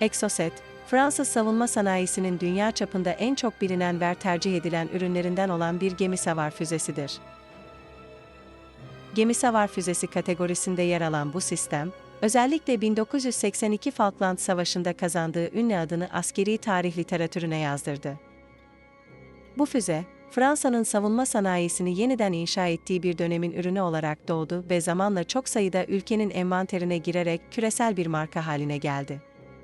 Exocet, Fransız savunma sanayisinin dünya çapında en çok bilinen ve tercih edilen ürünlerinden olan bir gemi savar füzesidir. Gemi savar füzesi kategorisinde yer alan bu sistem, özellikle 1982 Falkland Savaşı'nda kazandığı ünlü adını askeri tarih literatürüne yazdırdı. Bu füze, Fransa'nın savunma sanayisini yeniden inşa ettiği bir dönemin ürünü olarak doğdu ve zamanla çok sayıda ülkenin envanterine girerek küresel bir marka haline geldi.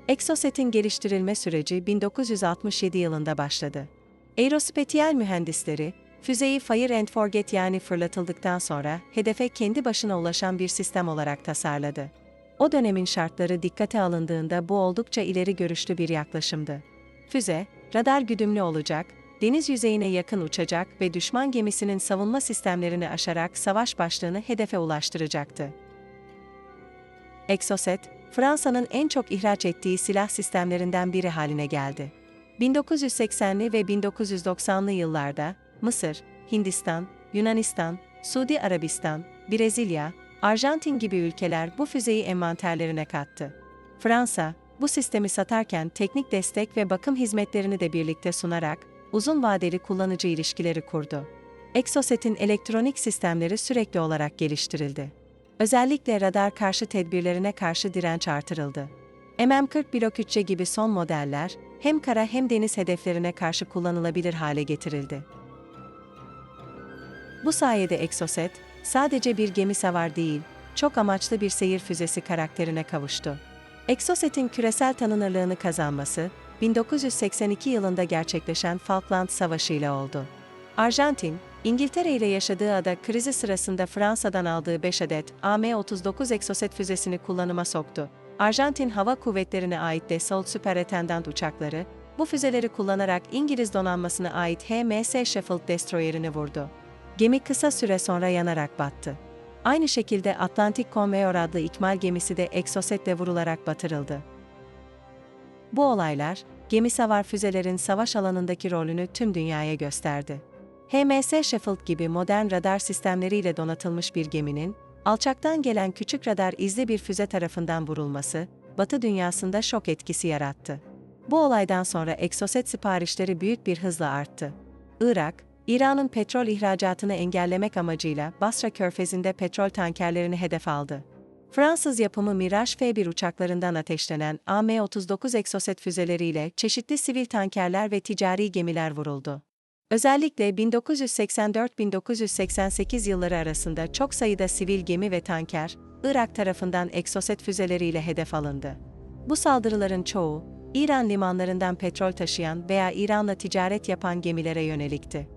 Exocet'in geliştirilme süreci 1967 yılında başladı. Aerospetiyel mühendisleri, füzeyi Fire and Forget yani fırlatıldıktan sonra hedefe kendi başına ulaşan bir sistem olarak tasarladı. O dönemin şartları dikkate alındığında bu oldukça ileri görüşlü bir yaklaşımdı. Füze, radar güdümlü olacak, deniz yüzeyine yakın uçacak ve düşman gemisinin savunma sistemlerini aşarak savaş başlığını hedefe ulaştıracaktı. Exocet, Fransa'nın en çok ihraç ettiği silah sistemlerinden biri haline geldi. 1980'li ve 1990'lı yıllarda Mısır, Hindistan, Yunanistan, Suudi Arabistan, Brezilya, Arjantin gibi ülkeler bu füzeyi envanterlerine kattı. Fransa, bu sistemi satarken teknik destek ve bakım hizmetlerini de birlikte sunarak uzun vadeli kullanıcı ilişkileri kurdu. Exocet'in elektronik sistemleri sürekli olarak geliştirildi. Özellikle radar karşı tedbirlerine karşı direnç artırıldı. MM40 Blok 3C gibi son modeller, hem kara hem deniz hedeflerine karşı kullanılabilir hale getirildi. Bu sayede Exocet, sadece bir gemi savar değil, çok amaçlı bir seyir füzesi karakterine kavuştu. Exocet'in küresel tanınırlığını kazanması, 1982 yılında gerçekleşen Falkland Savaşı ile oldu. Arjantin, İngiltere ile yaşadığı ada krizi sırasında Fransa'dan aldığı 5 adet AM-39 Exocet füzesini kullanıma soktu. Arjantin Hava Kuvvetleri'ne ait Dassault Superintendent uçakları, bu füzeleri kullanarak İngiliz donanmasına ait HMS Sheffield Destroyer'ini vurdu. Gemi kısa süre sonra yanarak battı. Aynı şekilde Atlantic Conveyor adlı ikmal gemisi de Exocet'le vurularak batırıldı. Bu olaylar, gemi savar füzelerin savaş alanındaki rolünü tüm dünyaya gösterdi. HMS Sheffield gibi modern radar sistemleriyle donatılmış bir geminin, alçaktan gelen küçük radar izli bir füze tarafından vurulması, Batı dünyasında şok etkisi yarattı. Bu olaydan sonra Exocet siparişleri büyük bir hızla arttı. Irak, İran'ın petrol ihracatını engellemek amacıyla Basra Körfezi'nde petrol tankerlerini hedef aldı. Fransız yapımı Mirage F1 uçaklarından ateşlenen AM-39 Exocet füzeleriyle çeşitli sivil tankerler ve ticari gemiler vuruldu. Özellikle 1984-1988 yılları arasında çok sayıda sivil gemi ve tanker, Irak tarafından Exocet füzeleriyle hedef alındı. Bu saldırıların çoğu, İran limanlarından petrol taşıyan veya İran'la ticaret yapan gemilere yönelikti.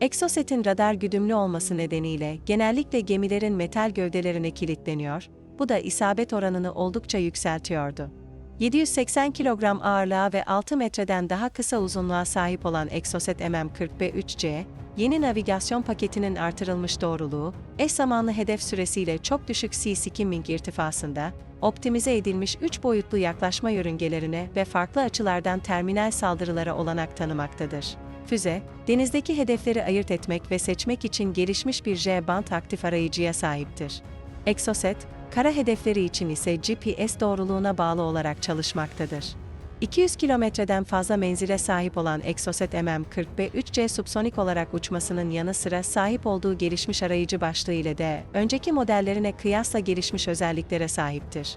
Exocet'in radar güdümlü olması nedeniyle genellikle gemilerin metal gövdelerine kilitleniyor, bu da isabet oranını oldukça yükseltiyordu. 780 kilogram ağırlığa ve 6 metreden daha kısa uzunluğa sahip olan Exocet MM40B3C, yeni navigasyon paketinin artırılmış doğruluğu, eş zamanlı hedef süresiyle çok düşük sea-skimming irtifasında, optimize edilmiş 3 boyutlu yaklaşma yörüngelerine ve farklı açılardan terminal saldırılara olanak tanımaktadır. Füze, denizdeki hedefleri ayırt etmek ve seçmek için gelişmiş bir J-band aktif arayıcıya sahiptir. Exocet, kara hedefleri için ise GPS doğruluğuna bağlı olarak çalışmaktadır. 200 kilometreden fazla menzile sahip olan Exocet MM40B3C subsonik olarak uçmasının yanı sıra sahip olduğu gelişmiş arayıcı başlığı ile de önceki modellerine kıyasla gelişmiş özelliklere sahiptir.